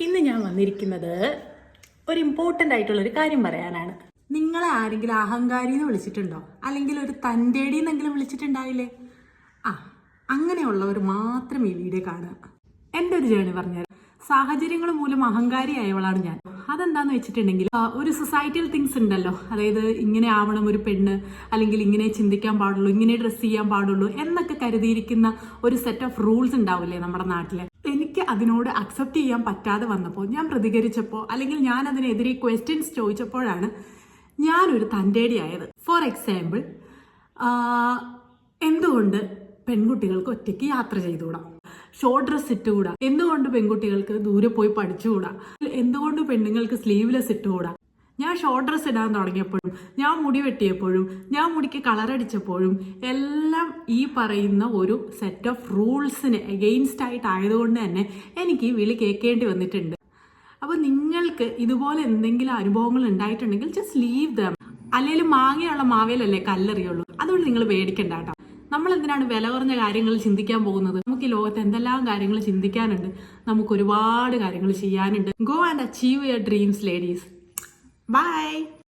ഇന്ന് ഞാൻ വന്നിരിക്കുന്നത് ഒരു ഇമ്പോർട്ടന്റ് ആയിട്ടുള്ള ഒരു കാര്യം പറയാനാണ്. നിങ്ങളെ ആരെങ്കിലും അഹങ്കാരി എന്ന് വിളിച്ചിട്ടുണ്ടോ? അല്ലെങ്കിൽ ഒരു തന്റെടി എന്നെങ്കിലും വിളിച്ചിട്ടുണ്ടാവില്ലേ ആ അങ്ങനെയുള്ളവർ മാത്രം ഈ വീഡിയോ കാണുക. എന്റെ ഒരു ജേണി പറഞ്ഞുതരാം. സാഹചര്യങ്ങൾ മൂലം അഹങ്കാരിയായവളാണ് ഞാൻ. അതെന്താന്ന് വെച്ചിട്ടുണ്ടെങ്കിൽ ഒരു സൊസൈറ്റിയിൽ തിങ്സ് ഉണ്ടല്ലോ. അതായത് ഇങ്ങനെ ആവണം ഒരു പെണ്ണ് അല്ലെങ്കിൽ ഇങ്ങനെ ചിന്തിക്കാൻ പാടുള്ളൂ ഇങ്ങനെ ഡ്രസ്സ് ചെയ്യാൻ പാടുള്ളൂ എന്നൊക്കെ കരുതിയിരിക്കുന്ന ഒരു സെറ്റ് ഓഫ് റൂൾസ് ഉണ്ടാവില്ലേ നമ്മുടെ നാട്ടിൽ? എനിക്ക് അതിനോട് അക്സെപ്റ്റ് ചെയ്യാൻ പറ്റാതെ വന്നപ്പോൾ ഞാൻ പ്രതികരിച്ചപ്പോൾ അല്ലെങ്കിൽ ഞാൻ അതിനെതിരെ ക്വസ്റ്റ്യൻസ് ചോദിച്ചപ്പോഴാണ് ഞാനൊരു തന്റെടിയായത്. ഫോർ എക്സാമ്പിൾ എന്തുകൊണ്ട് പെൺകുട്ടികൾക്ക് ഒറ്റയ്ക്ക് യാത്ര ചെയ്തുകൂടാ? ഷോർട്ട് ഡ്രസ് ഇട്ടുകൂടാ. എന്തുകൊണ്ട് പെൺകുട്ടികൾക്ക് ദൂരെ പോയി പഠിച്ചുകൂടാ? എന്തുകൊണ്ട് പെണ്ണുങ്ങൾക്ക് സ്ലീവ്ലെസ് ഇട്ടുകൂടാ? ഞാൻ ഷോർട്ട് ഡ്രസ് ഇടാൻ തുടങ്ങിയപ്പോഴും ഞാൻ മുടി വെട്ടിയപ്പോഴും ഞാൻ മുടിക്ക് കളർ അടിച്ചപ്പോഴും എല്ലാം ഈ പറയുന്ന ഒരു സെറ്റ് ഓഫ് റൂൾസിന് എഗെയിൻസ്റ്റ് ആയിട്ട് ആയതുകൊണ്ട് തന്നെ എനിക്ക് വിളി കേൾക്കേണ്ടി വന്നിട്ടുണ്ട്. അപ്പോൾ നിങ്ങൾക്ക് ഇതുപോലെ എന്തെങ്കിലും അനുഭവങ്ങൾ ഉണ്ടായിട്ടുണ്ടെങ്കിൽ ജസ്റ്റ് ലീവ് ദം അല്ലെങ്കിൽ മാങ്ങയുള്ള മാവേലല്ലേ കല്ലെറിയുള്ളൂ. അതുകൊണ്ട് നിങ്ങൾ പേടിക്കണ്ട കേട്ടോ. നമ്മൾ എന്തിനാണ് വില കുറഞ്ഞ കാര്യങ്ങൾ ചിന്തിക്കാൻ പോകുന്നത്? നമുക്ക് ഈ ലോകത്ത് എന്തെല്ലാം കാര്യങ്ങൾ ചിന്തിക്കാനുണ്ട്? നമുക്ക് ഒരുപാട് കാര്യങ്ങൾ ചെയ്യാനുണ്ട്. Go and achieve your dreams ladies bye